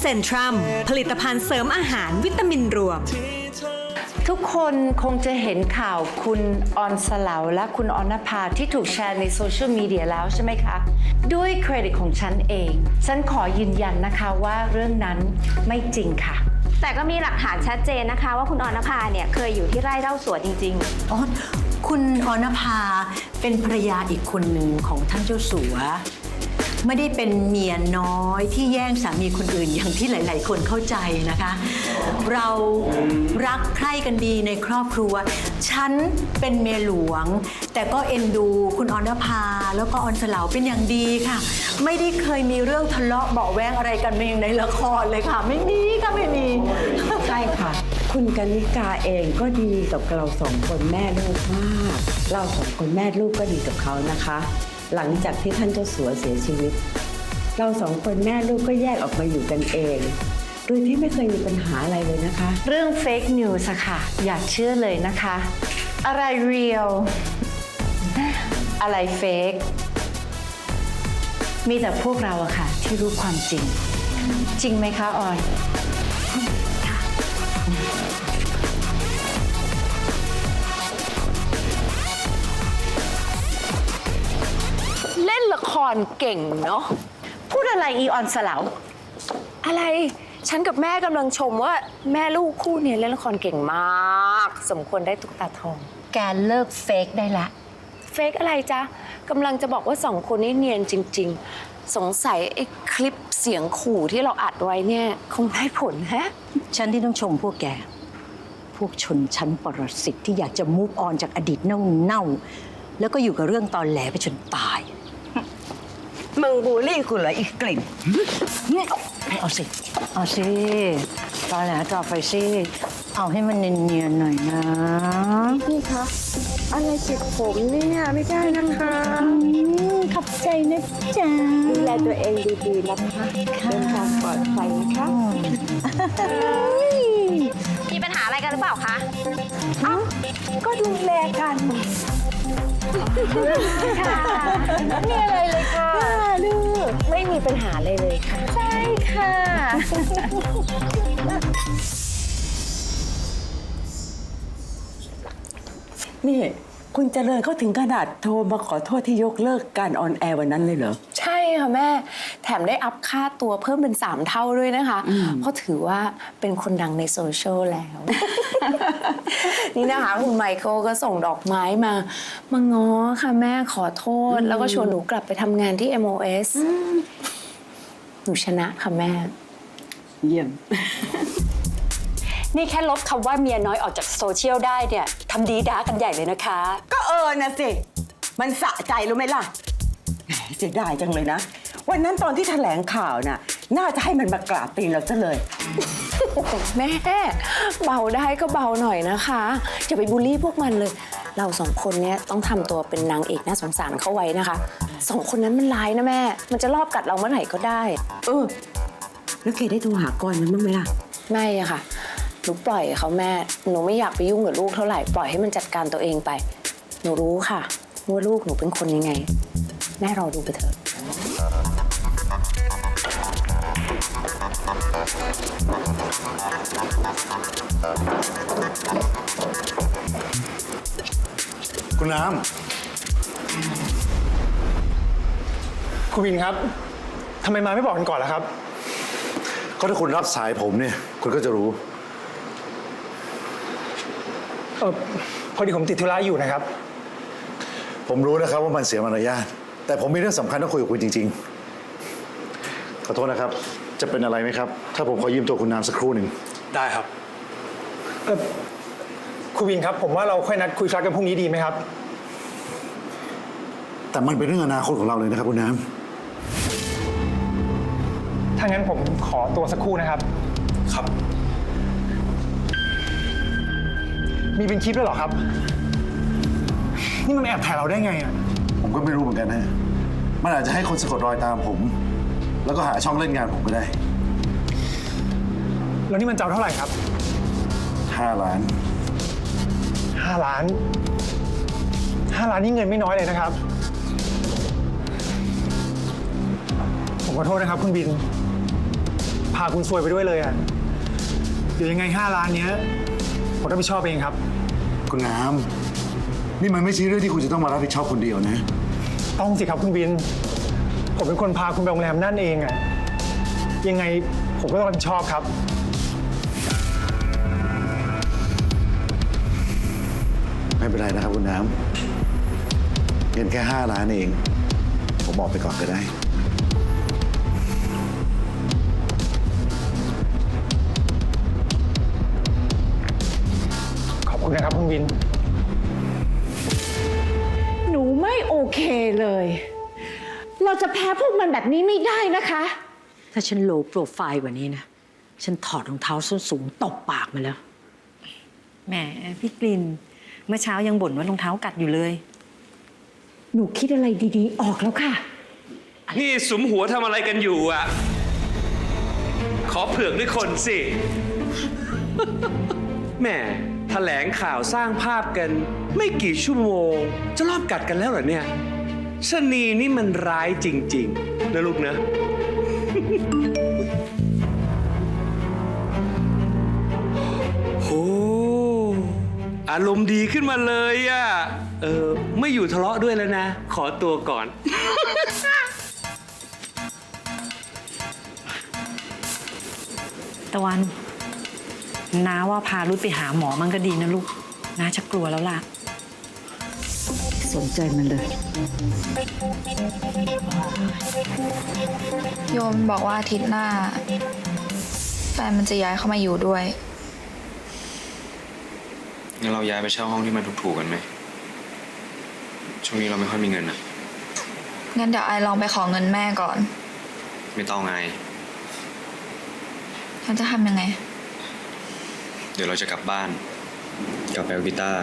เซนทรัมผลิตภัณฑ์เสริมอาหารวิตามินรวม ทุกคนคงจะเห็นข่าวคุณออนสลาวและคุณออนภาที่ถูกแชร์ในโซเชียลมีเดียแล้วใช่ไหมคะ ด้วยเครดิตของฉันเอง ฉันขอยืนยันนะคะว่าเรื่องนั้นไม่จริงค่ะ แต่ก็มีหลักฐานชัดเจนนะคะ ว่าคุณออนภาเนี่ยเคยอยู่ที่ไร่เล่าสวนจริงอ๋อคุณออนภาเป็นภรรยาอีกคนหนึ่งของท่านเจ้าสัว ไม่ได้เป็นเมียน้อยที่แย่งสามีคนอื่นอย่างที่หลาย ๆ คนเข้าใจนะคะ เรารักใคร่กันดีในครอบครัว ฉันเป็นเมียหลวง แต่ก็เอ็นดูคุณออนภาแล้วก็ออนสลาวเป็นอย่างดีค่ะ ไม่ได้เคยมีเรื่องทะเลาะเบาแวงอะไรกันมาองในละครเลยค่ะ ไม่มีค่ะไม่มีใช่ค่ะ คุณกนิกาเองก็ดีกับเราสองคนแม่ลูกมาก เราสองคนแม่ลูกก็ดีกับเขานะคะ หลังจากที่ท่านเจ้าสัวเสียชีวิต เราสองคนแม่ลูกก็แยกออกมาอยู่กันเอง โดยที่ไม่เคยมีปัญหาอะไรเลยนะคะ เรื่องเฟกนิวส์ค่ะ อย่าเชื่อเลยนะคะ อะไรเรียลอะไรเฟกมีแต่พวกเราอะค่ะที่รู้ความจริง จริงไหมคะออน ล่นละครเก่งเนาะพูดอะไรอีออนสลาวๆอะไร ฉันกับแม่กำลังชมว่าแม่ลูกคู่เนี่ยเล่นละครเก่งมาก สมควรได้ตุ๊กตาทอง แกเลิกเฟกได้ละ เฟกอะไรจ๊ะกำลังจะบอกว่าสองคนนี้เนียนจริง ๆ สงสัยไอ้คลิปเสียงขู่ที่เราอัดไว้เนี่ย คงได้ผลฮะ ฉันที่ต้องชมพวกแก พวกชนชั้นปรสิตที่อยากจะมูฟออนจากอดีตเน่าๆแล้วก็อยู่กับเรื่องตอนแหลไปจนตาย มึงบูลลี่กูเหรออีกกลิ่นเอาสิ เอาสิตอนแหลต่อไปสิ เอาให้มันเนียนๆหน่อยนะพี่คะอะไรติดผมเนี่ยไม่ได้นะคะขอบใจนะจ๊ะดูแลตัวเองดีๆนะคะเดินทางปลอดภัยนะคะๆมีปัญหาอะไรกันหรือเปล่าคะก็ดูแลกันมีอะไรเลยค่ะลูกไม่มีปัญหาเลยเลยค่ะ ใช่ค่ะ นี่ คุณเจริญเขาถึงขนาดโทรมาขอโทษที่ยกเลิกการออนแอร์วันนั้นเลยเหรอ ใช่ค่ะแม่ แถมได้อัพค่าตัวเพิ่มเป็น 3 เท่าด้วยนะคะ เพราะถือว่าเป็นคนดังในโซเชียลแล้ว นี่นะคะ คุณไมเคิลก็ส่งดอกไม้มา มาง้อค่ะแม่ขอโทษ แล้วก็ชวนหนูกลับไปทำงานที่ MOS หนูชนะค่ะแม่ เยี่ยม นี่แค่ลบคำว่าเมียน้อยออกจากโซเชียลได้เนี่ยทำดีด้ากันใหญ่เลยนะคะ ก็เออนะสิ มันสะใจรู้ไหมล่ะแหมเสียดายจังเลยนะ วันนั้นตอนที่แถลงข่าวน่ะ น่าจะให้มันมากราบตีนเราซะเลย แม่ เบาได้ก็เบาหน่อยนะคะอย่าไปบูลลี่พวกมันเลย เราสองคนเนี้ยต้องทำตัวเป็นนางเอกน่าสงสารเข้าไว้นะคะสองคนนั้นมันร้ายนะแม่ มันจะรอบกัดเราเมื่อไหร่ก็ได้ เออ แล้วแกได้โทรหากรมันบ้างไหมล่ะ ไม่อะค่ะหนูปล่อยเขาแม่ หนูไม่อยากไปยุ่งกับลูกเท่าไหร่ ปล่อยให้มันจัดการตัวเองไป หนูรู้ค่ะว่าลูกหนูเป็นคนยังไง แม่รอดูไปเถอะ คุณน้ำคุณวินครับทำไมมาไม่บอกกันก่อนล่ะครับ ก็ถ้าคุณรับสายผมเนี่ย คุณก็จะรู้ เออพอดีผมติดธุระอยู่นะครับ ผมรู้นะครับว่ามันเสียมารยาทแต่ผมมีเรื่องสำคัญต้องคุยกับคุณจริง ๆ ขอโทษนะครับ จะเป็นอะไรไหมครับ ถ้าผมขอยืมตัวคุณน้ำสักครู่หนึ่งได้ครับ เออ คุณวินครับ ผมว่าเราค่อยนัดคุยธุระกันพรุ่งนี้ดีไหมครับ แต่มันเป็นเรื่องอนาคตของเราเลยนะครับคุณน้ถ้างั้นผมขอตัวสักครู่นะครับ ครับ มีเป็นคลิปด้วยเหรอครับ นี่มันแอบถ่ายเราได้ไงอะำผมก็ไม่รู้เหมือนกันนะมันอาจจะให้คนสะกดรอยตามผม แล้วก็หาช่องเล่นงานผมก็ได้แล้วนี่มันจะเอาเท่าไหร่ครับ5ล้าน 5 ล้าน 5 ล้านนี่เงินไม่น้อยเลยนะครับ ผมขอโทษนะครับ คุณบิน พาคุณซวยไปด้วยเลยอะเดี๋ยวยังไง 5 ล้านเนี้ยผมรับผิดชอบเองครับ คุณน้ำนี่มันไม่ใช่เรื่องที่คุณจะต้องมารับผิดชอบคนเดียวนะ ต้องสิครับคุณวิน ผมเป็นคนพาคุณไปโรงแรมนั่นเองอะยังไงผมก็ต้องรับผิดชอบครับ ไม่เป็นไรนะครับ คุณน้ำเงินแค่5ล้านเอง ผมบอกไปก่อนก็ได้ ขอบคุณนะครับคุณวิน หนูไม่โอเคเลย เราจะแพ้พวกมันแบบนี้ไม่ได้นะคะ ถ้าฉันโลโปรไฟล์กว่านี้นะ ฉันถอดรองเท้าส้นสูงตบปากมาแล้ว แหม พี่กลิน เมื่อเช้ายังบ่นว่ารองเท้ากัดอยู่เลย หนูคิดอะไรดีๆ ออกแล้วค่ะ นี่สุมหัวทำอะไรกันอยู่อะ ขอเผือกด้วยคนสิ แหม่แถลงข่าวสร้างภาพกัน ไม่กี่ชั่วโมง จะรอบกัดกันแล้วเหรอเนี่ยชะนีนี่มันร้ายจริง ๆ นะลูกนะ อารมณ์ดีขึ้นมาเลยอะ เออ ไม่อยู่ทะเลาะด้วยแล้วนะ ขอตัวก่อน ตะวันน้าว่าพารุดไปหาหมอมันก็ดีนะลูกน้าจะกลัวแล้วล่ะ สนใจมันเลย โยมบอกว่าอาทิตย์หน้า แฟนมันจะย้ายเข้ามาอยู่ด้วย งั้นเราย้ายไปเช่าห้องที่มันถูกๆกันไหม ช่วงนี้เราไม่ค่อยมีเงินอะงั้นเดี๋ยวไอลองไปขอเงินแม่ก่อนไม่ต้องไง ฉันจะทำยังไง เดี๋ยวเราจะกลับบ้าน กลับไปเอากีตาร์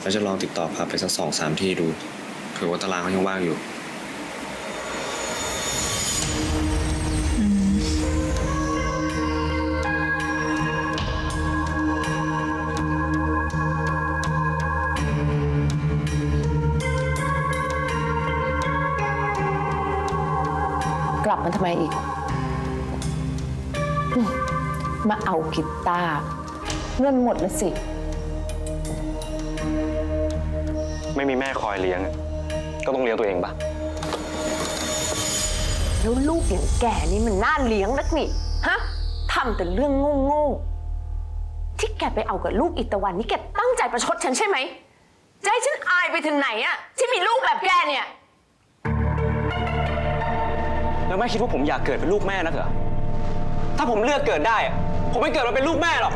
แล้วจะลองติดต่อพับไปสักสองสามที่ดูเผื่อว่าตารางเขายังว่างอยู่ ทำไมอีกอืมมาเอากีตาร์เงินหมดแล้วสิ ไม่มีแม่คอยเลี้ยง ก็ต้องเลี้ยงตัวเองปะแล้วลูกอย่างแกนี่มันน่าเลี้ยงนักนี่ ฮะทำแต่เรื่องโง่ๆ ที่แกไปเอากับลูกอิตาวันนี่แกตั้งใจประชดฉันใช่ไหมจะให้ฉันอายไปถึงไหนอะที่มีลูกแบบแกเนี่ย แล้วแม่คิดว่าผมอยากเกิดเป็นลูกแม่นักเหรอ ถ้าผมเลือกเกิดได้อะผมไม่เกิดมาเป็นลูกแม่หรอก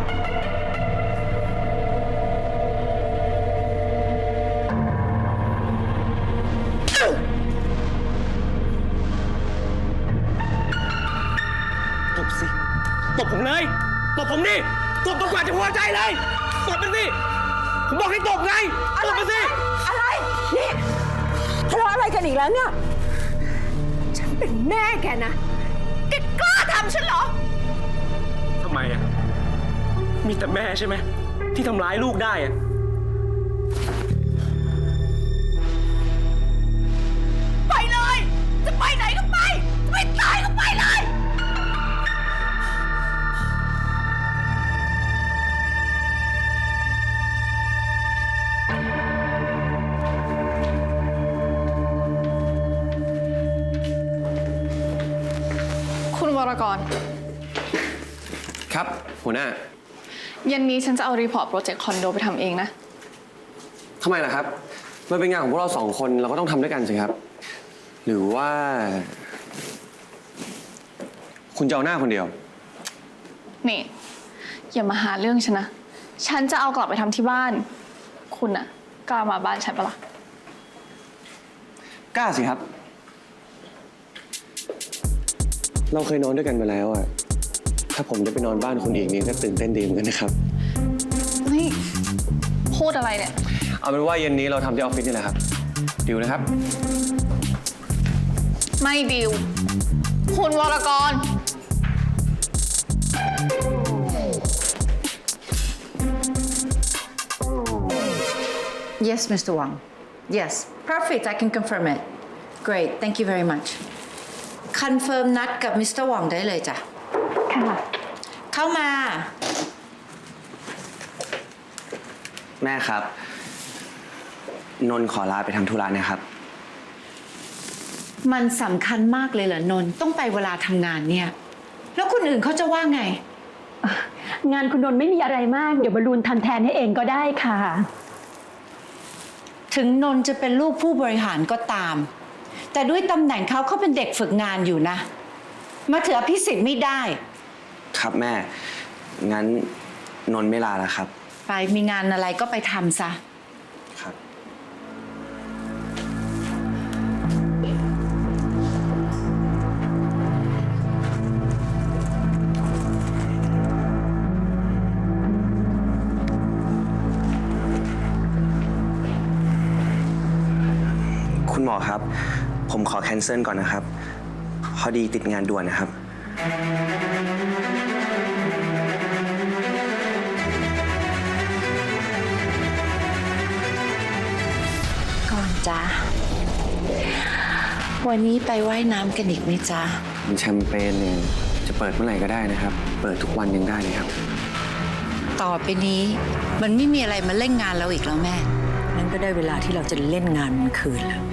ตบสิ ตบผมเลย ตบผมดิ ตบจนกว่าจะพอใจเลย ตบมันสิ ผมบอกให้ตบไง ตบมันสิ อะไร นี่ทะเลาะอะไรกันอีกแล้วเนี่ยฉัน เป็นแม่แกนะ แกกล้าทำฉันเหรอ ทำไมอะ มีแต่แม่ใช่ไหม ที่ทำร้ายลูกได้อะ รกร ครับ หัวหน้าเย็นนี้ฉันจะเอารีพอร์ตโปรเจกต์คอนโดไปทำเองนะ ทำไมล่ะครับ มันเป็นงานของพวกเราสองคนเราก็ต้องทำด้วยกันสิครับ หรือว่า คุณจะเอาหน้าคนเดียว นี่ อย่ามาหาเรื่องฉันนะ ฉันจะเอากลับไปทำที่บ้าน คุณอะกล้ามาบ้านฉันปะล่ะ กล้าสิครับ เราเคยนอนด้วยกันมาแล้วอะถ้าผมได้ไปนอนบ้านคนอีกนี่ก็ตื่นเต้นดีเหมือนกันนะครับ นี่พูดอะไรเนี่ย เอาเป็นว่าเย็นนี้เราทำที่ออฟฟิศนี่แหละครับดิวนะครับ ไม่ดิว คุณวรกร Yes Mr. Wang Yes perfect I can confirm it Great thank you very much Confirm นัดกับ Mr. Wang ได้เลยจ้ะ ค่ะ เข้ามา แม่ครับ นนท์ขอลาไปทำธุระเนะครับ มันสำคัญมากเลยเหรอนนท์ต้องไปเวลาทำงานเนี่ย แล้วคนอื่นเขาจะว่าไง งานคุณนนท์ไม่มีอะไรมาก เดี๋ยวบอลลูนทำแทนให้เองก็ได้ค่ะ ถึงนนท์จะเป็นลูกผู้บริหารก็ตาม แต่ด้วยตำแหน่งเขาเขาเป็นเด็กฝึกงานอยู่นะ มาถืออภิสิทธิ์ไม่ได้ ครับแม่ งั้นนนท์ไม่ลาแล้วครับ ไปมีงานอะไรก็ไปทำซะ ครับ คุณหมอครับ ผมขอแคนเซิลก่อนนะครับ พอดีติดงานด่วนนะครับ ก่อนจ้าวันนี้ไปไว่ายน้ำกันอีกไหมจ๊ะ แชมเปญเนี่ยจะเปิดเมื่อไหร่ก็ได้นะครับ เปิดทุกวันยังได้เลยครับ ต่อไปนี้มันไม่มีอะไรมาเล่นงานเราอีกแล้วแม่ นั่นก็ได้เวลาที่เราจะเล่นงานมันคืนแล้ว